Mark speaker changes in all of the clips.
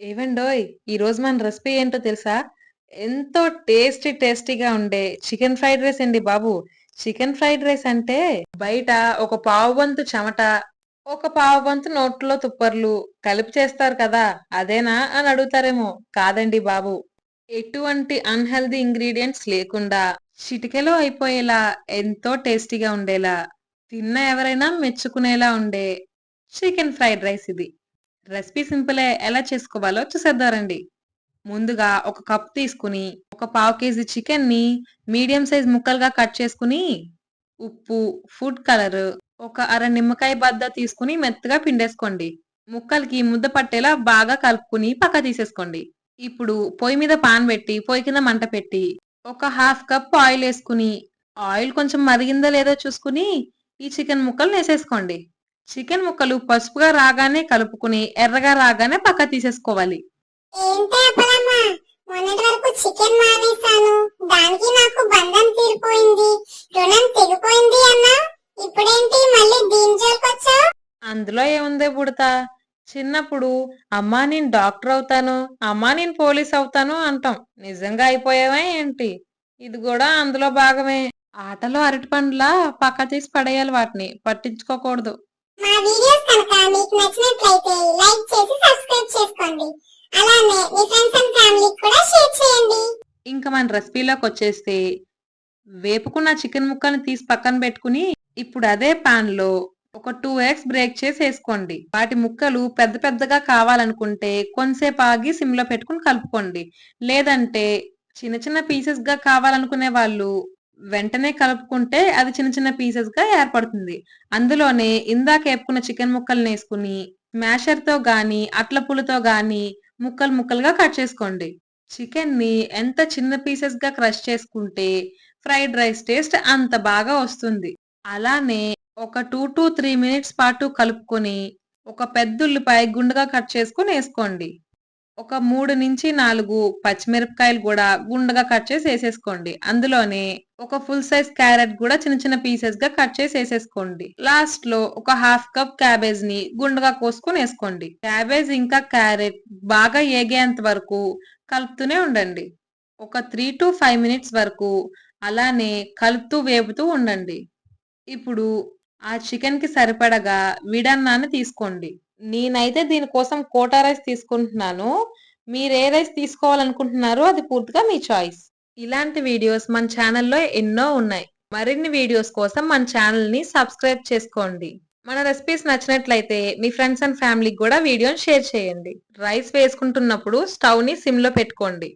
Speaker 1: ఏవండోయ్! ఈరోజు మన రెసిపీ ఏంటో తెలుసా? ఎంతో టేస్టీ టేస్టీగా ఉండే చికెన్ ఫ్రైడ్ రైస్ అండి బాబు. చికెన్ ఫ్రైడ్ రైస్ అంటే బయట ఒక పావు వంతు చెమట, ఒక పావు వంతు నోట్లో తుప్పర్లు కలిపి చేస్తారు కదా! అదేనా అని అడుగుతారేమో. కాదండి బాబు. ఎటువంటి అన్హెల్దీ ఇంగ్రీడియంట్స్ లేకుండా చిటికెలో అయిపోయేలా ఎంతో టేస్టీగా ఉండేలా, తిన్న ఎవరైనా మెచ్చుకునేలా ఉండే చికెన్ ఫ్రైడ్ రైస్ ఇది. రెసిపీ సింపులే. ఎలా చేసుకోవాలో చూసేద్దారండి ముందుగా ఒక కప్ తీసుకుని, ఒక పావు కేజీ చికెన్‌ని మీడియం సైజ్ ముక్కలుగా కట్ చేసుకుని, ఉప్పు, ఫుడ్ కలర్, ఒక అర నిమ్మకాయ బద్ద తీసుకుని మెత్తగా పిండేసుకోండి. ముక్కలకి ముద్ద పట్టేలా బాగా కలుపుకుని పక్క తీసేసుకోండి. ఇప్పుడు పొయ్యి మీద పాన్ పెట్టి, పొయ్యి కింద మంట పెట్టి, ఒక హాఫ్ కప్ ఆయిల్ వేసుకుని ఆయిల్ కొంచెం మరిగిందో లేదో చూసుకుని, ఈ చికెన్ ముక్కలు వేసేసుకోండి చికెన్ ముక్కలు పసుపుగా రాగానే కలుపుకుని, ఎర్రగా రాగానే పక్కకు తీసేసుకోవాలి.
Speaker 2: ఏంటే అప్పలమ్మ మొన్నటి వరకు చికెన్ మానేశాను. దానికి నాకు బంధం తీరిపోయింది. రుణం తెగిపోయింది అన్నా. ఇప్పుడేంటి మళ్ళీ దీని జోలికొచ్చావు
Speaker 1: అందులో ఏముందే బుడతా? చిన్నప్పుడు అమ్మా నేను డాక్టర్ అవుతాను. అమ్మా నేను పోలీస్ అవుతాను అంటాం. నిజంగా అయిపోయావా ఏంటి? ఇది కూడా అందులో భాగమే. ఆటలో అరటిపండ్లా పక్క తీసి పడేయాలి వాటిని. పట్టించుకోకూడదు.
Speaker 2: మా వీడియోస్ కనుక మీకు నచ్చినట్లయితే లైక్ చేసి సబ్స్క్రైబ్ చేసుకోండి. అలానే మీ ఫ్రెండ్స్ అండ్ ఫ్యామిలీకి కూడా షేర్ చేయండి.
Speaker 1: ఇంకా మన రెసిపీలోకి వచ్చేస్తే వేపుకున్న చికెన్ ముక్కను తీసి పక్కన పెట్టుకుని ఇప్పుడు అదే పాన్లో ఒక టూ ఎగ్స్ బ్రేక్ చేసి వేసుకోండి. వాటి ముక్కలు పెద్ద పెద్దగా కావాలనుకుంటే కొంతసేపు ఆగి సిమ్లో పెట్టుకుని కలుపుకోండి. లేదంటే చిన్న చిన్న పీసెస్గా కావాలనుకునే వాళ్ళు వెంటనే కలుపుకుంటే అది చిన్న చిన్న పీసెస్గా ఏర్పడుతుంది. అందులోనే ఇందాక వేపుకున్న చికెన్ ముక్కల్ని వేసుకుని మ్యాషర్తో తో గాని అట్ల పుల్లతో గాని ముక్కలు ముక్కలుగా కట్ చేసుకోండి. చికెన్ని ఎంత చిన్న పీసెస్గా క్రష్ చేసుకుంటే ఫ్రైడ్ రైస్ టేస్ట్ అంత బాగా వస్తుంది. అలానే ఒక టూ టు త్రీ మినిట్స్ పాటు కలుపుకొని ఒక పెద్ద ఉల్లిపాయ గుండుగా కట్ చేసుకొని వేసుకోండి. ఒక మూడు నుంచి నాలుగు పచ్చిమిరపకాయలు కూడా గుండగా కట్ చేసి వేసేసుకోండి. అందులోనే ఒక ఫుల్ సైజ్ క్యారెట్ కూడా చిన్న చిన్న పీసెస్గా కట్ చేసి వేసేసుకోండి. లాస్ట్లో ఒక హాఫ్ కప్ క్యాబేజ్ని గుండగా కోసుకొని వేసుకోండి. క్యాబేజ్ ఇంకా క్యారెట్ బాగా ఏగేంత వరకు కలుపుతూనే ఉండండి. ఒక త్రీ టు ఫైవ్ మినిట్స్ వరకు అలానే కలుపుతూ వేపుతూ ఉండండి. ఇప్పుడు ఆ చికెన్కి సరిపడగా విడన్నాన్ని తీసుకోండి. నేనైతే దీనికోసం కోటా రైస్ తీసుకుంటున్నాను. మీరు ఏ రైస్ తీసుకోవాలనుకుంటున్నారో అది పూర్తిగా మీ చాయిస్ ఇలాంటి వీడియోస్ మన ఛానల్లో ఎన్నో ఉన్నాయి. మరిన్ని వీడియోస్ కోసం మన ఛానల్ని సబ్స్క్రైబ్ చేసుకోండి. మన రెసిపీస్ నచ్చినట్లయితే మీ ఫ్రెండ్స్ అండ్ ఫ్యామిలీకి కూడా వీడియోని షేర్ చేయండి. రైస్ వేసుకుంటున్నప్పుడు స్టవ్ని సిమ్లో పెట్టుకోండి.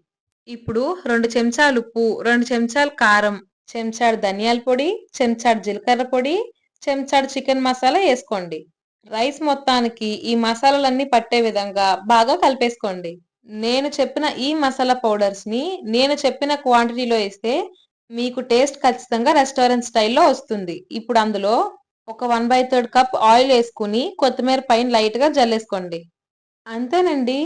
Speaker 1: ఇప్పుడు రెండు చెంచాలు ఉప్పు రెండు చెంచాలు కారం చెంచాడు ధనియాల పొడి చెంచాడు జీలకర్ర పొడి చెంచాడు చికెన్ మసాలా వేసుకోండి. రైస్ మొత్తానికి ఈ మసాలాలన్నీ పట్టే విధంగా బాగా కలిపేసుకోండి. నేను చెప్పిన ఈ మసాలా పౌడర్స్ని నేను చెప్పిన క్వాంటిటీలో వేస్తే మీకు టేస్ట్ ఖచ్చితంగా రెస్టారెంట్ స్టైల్లో వస్తుంది. ఇప్పుడు అందులో ఒక one by third cup oil వేసుకుని కొత్తిమీర పైన లైట్గా జల్లేసుకోండి. అంతేనండి.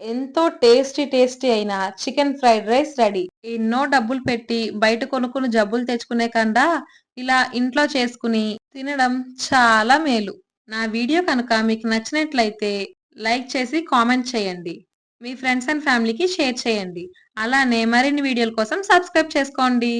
Speaker 1: ఎంతో టేస్టీ టేస్టీ అయిన చికెన్ ఫ్రైడ్ రైస్ రెడీ. ఎన్నో డబ్బులు పెట్టి బయట కొనుక్కుని జబ్బులు తెచ్చుకునే కన్నా ఇలా ఇంట్లో చేసుకుని తినడం చాలా మేలు. నా వీడియో కనుక మీకు నచ్చినట్లయితే లైక్ చేసి కామెంట్ చేయండి. మీ ఫ్రెండ్స్ అండ్ ఫ్యామిలీకి షేర్ చేయండి. అలానే మరిన్ని వీడియోల కోసం సబ్స్క్రైబ్ చేసుకోండి.